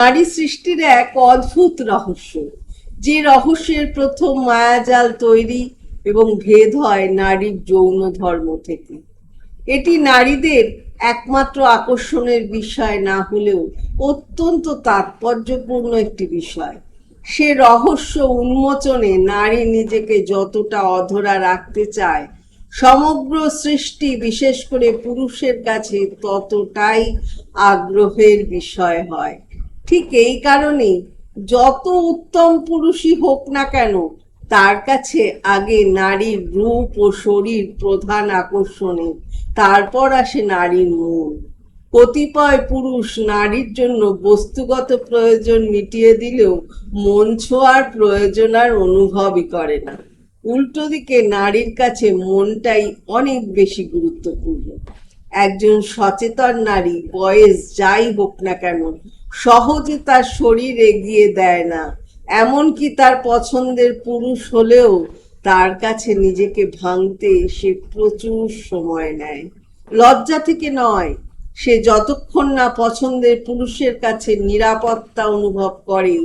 নারী সৃষ্টির এক অদ্ভুত রহস্য। যে রহস্যের প্রথম মায়াজাল তৈরি এবং ভেদ হয় নারীর যৌন ধর্ম থেকে। এটি নারীদের একমাত্র আকর্ষণের বিষয় না হলেও অত্যন্ত তাৎপর্যপূর্ণ একটি বিষয়। সে রহস্য উন্মোচনে নারী নিজেকে যতটা অধরা রাখতে চায়, সমগ্র সৃষ্টি, বিশেষ করে পুরুষের কাছে, ততটাই আগ্রহের বিষয় হয়। ঠিক এই কারণেই যত উত্তম পুরুষই হোক না কেন, তার কাছে আগে নারীর রূপ ও শরীর প্রধান আকর্ষণে, তারপর আসে নারীর মন কতিপয় পুরুষ নারীর জন্য বস্তুগত প্রয়োজন মিটিয়ে দিলেও মন ছোঁয়ার প্রয়োজন আর অনুভবই করে না। উল্টো দিকে নারীর কাছে মনটাই অনেক বেশি গুরুত্বপূর্ণ। একজন সচেতন নারী, বয়স যাই হোক না কেন সহজে তার শরীর এগিয়ে দেয় না। এমনকি তার পছন্দের পুরুষ হলেও তার কাছে নিজেকে ভাঙতে সে প্রচুর সময় নেয়। লজ্জা থেকে নয়, সে যতক্ষণ না পছন্দের পুরুষের কাছে নিরাপত্তা অনুভব করে,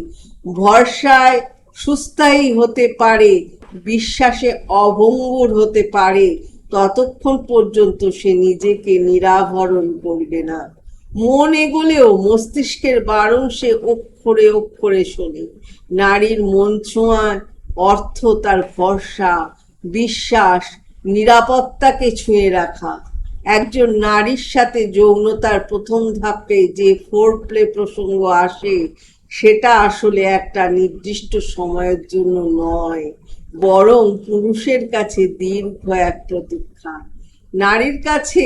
ভরসায় সুস্থায়ী হতে পারে, বিশ্বাসে অভঙ্গুর হতে পারে, ততক্ষণ পর্যন্ত সে নিজেকে নিরাভরণ করবে না। মন এগোলেও মস্তিষ্কের বারণ সে অক্ষরে অক্ষরে শোনে। নারীর মন ছোঁয়ার অর্থ তার ভরসা, বিশ্বাস, নিরাপত্তাকে ছুঁয়ে রাখা। একজন নারীর সাথে যৌনতার প্রথম ধাপে যে ফোর প্লে প্রসঙ্গ আসে, সেটা আসলে একটা নির্দিষ্ট সময়ের জন্য নয়, বরং পুরুষের কাছে দীর্ঘ এক প্রতীক্ষা। নারীর কাছে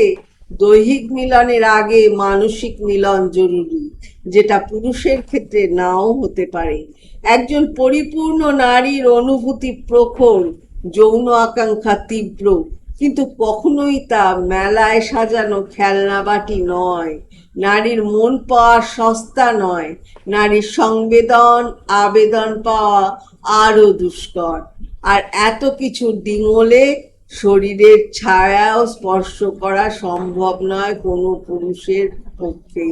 দৈহিক মিলনের আগে মানসিক মিলন জরুরি, যেটা পুরুষের ক্ষেত্রে নাও হতে পারে। একজন পরিপূর্ণ নারীর অনুভূতি প্রখর, যৌন আকাঙ্ক্ষা তীব্র, কিন্তু কখনোই তা মেলায় সাজানো খেলনা বাটি নয়। নারীর মন পাওয়া সস্তা নয়। নারীর সংবেদন, আবেদন পাওয়া আরও দুষ্কর। আর এত কিছু ডিঙোলে শরীরের ছায়াও স্পর্শ করা সম্ভব নয় কোনো পুরুষের পক্ষে।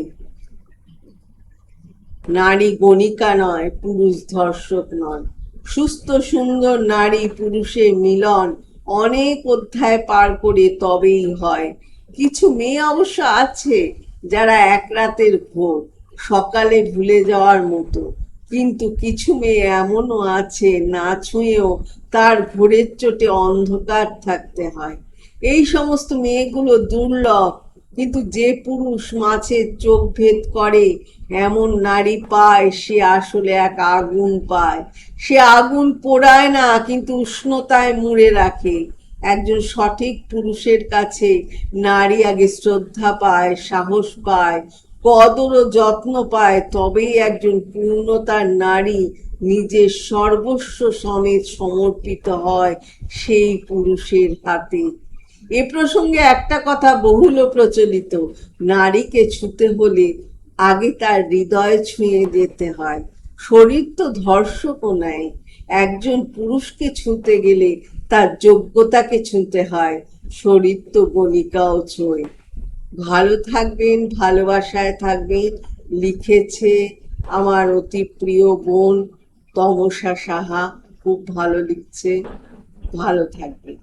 নারী গণিকা নয়, পুরুষ ধর্ষক নয়। সুস্থ, সুন্দর নারী পুরুষের মিলন অনেক অধ্যায় পার করে তবেই হয়। কিছু মেয়ে অবশ্য আছে যারা এক রাতের ভোর সকালে ভুলে যাওয়ার মতো। কিন্তু কিছু মেয়ে এমনও আছে, না ছুঁয়েও তার ভোরের চোটে অন্ধকার থাকতে হয়। এই সমস্ত মেয়েগুলো দুর্লভ, কিন্তু যে পুরুষ মাছের চোখ ভেদ করে, এমন নারী পায় সে আসলে এক আগুন পায়। সে আগুন পোড়ায় না, কিন্তু উষ্ণতায় মুড়ে রাখে। একজন সঠিক পুরুষের কাছে নারী আগে শ্রদ্ধা পায়, সাহস পায় কদর ও যত্ন পায় তবেই একজন পূর্ণতার নারী নিজের সর্বস্ব সমেত সমর্পিত হয় সেই পুরুষের হাতে। এ প্রসঙ্গে একটা কথা বহুল প্রচলিত। নারীকে ছুতে হলে আগে তার হৃদয় ছুঁয়ে যেতে হয়। শরীর তো ধর্ষকও নেয় একজন পুরুষকে ছুঁতে গেলে তার যোগ্যতাকে ছুঁতে হয়। শরীর তো গণিকাও ছোঁয়। ভালো থাকবেন, ভালোবাসায় থাকবেন, লিখেছে আমার অতি প্রিয় বোন তমসা সাহা, খুব ভালো লিখছে, ভালো থাকবেন।